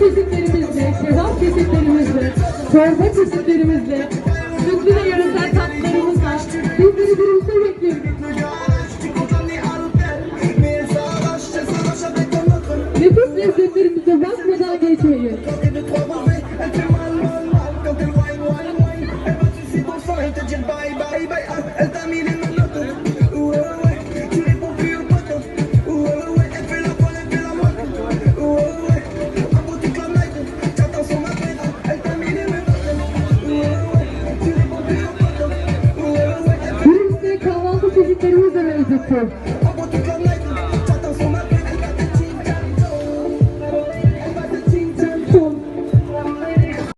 çeşitlerimizle, kebap çeşitlerimizle, çorba çeşitlerimizle, sütlü ve yöresel tatlarımızla bizleri birlikte bekliyor. Nefis lezzetlerimize bakmadan geçmeyin. Bye bye bye. Şehitlerimiz de mevcuttur.